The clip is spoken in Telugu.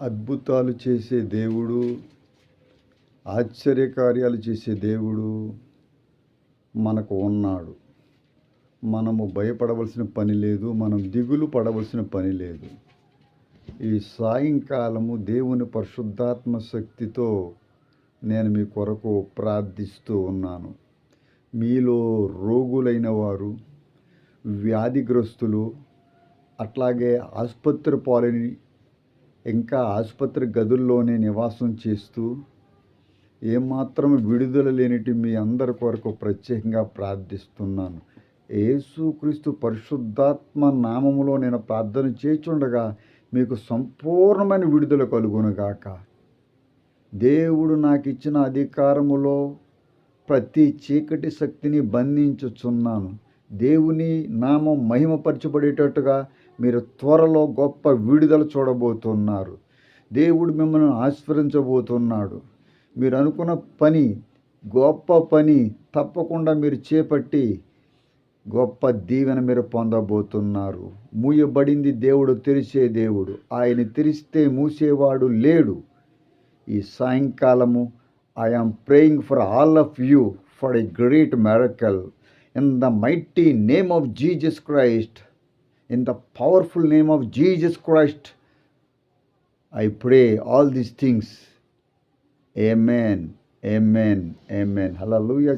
అద్భుతాలు చేసే దేవుడు ఆశ్చర్యకార్యాలు చేసే దేవుడు మనకు ఉన్నాడు. మనము భయపడవలసిన పని లేదు మనం దిగులు పడవలసిన పని లేదు. ఈ సాయంకాలము దేవుని పరిశుద్ధాత్మ శక్తితో నేను మీ కొరకు ప్రార్థిస్తూ ఉన్నాను. మీలో రోగులైన వారు వ్యాధిగ్రస్తులు అట్లాగే ఆసుపత్రి పాలని ఇంకా ఆసుపత్రి గదుల్లోనే నివాసం చేస్తూ ఏమాత్రం విడుదల లేనిటి మీ అందరి కొరకు ప్రత్యేకంగా ప్రార్థిస్తున్నాను. యేసుక్రీస్తు పరిశుద్ధాత్మ నామములో నేను ప్రార్థన చేచుండగా మీకు సంపూర్ణమైన విడుదల కలుగునుగాక దేవుడు నాకు ఇచ్చిన అధికారములో ప్రతి చీకటి శక్తిని బంధించుచున్నాను. దేవుని నామం మహిమపరచబడేటట్టుగా మీరు త్వరలో గొప్ప విడుదల చూడబోతున్నారు. దేవుడు మిమ్మల్ని ఆస్ఫరించబోతున్నాడు మీరు అనుకున్న పని గొప్ప పని తప్పకుండా మీరు చేపట్టి గొప్ప దీవెన మీరు పొందబోతున్నారు. మూయబడింది దేవుడు తెరిచే దేవుడు. ఆయన తెరిస్తే మూసేవాడు లేడు. ఈ సాయంకాలము I praying for all of you for a great miracle in the mighty name of Jesus Christ In the powerful name of Jesus Christ, I pray all these things. Amen. Amen. Amen. Hallelujah.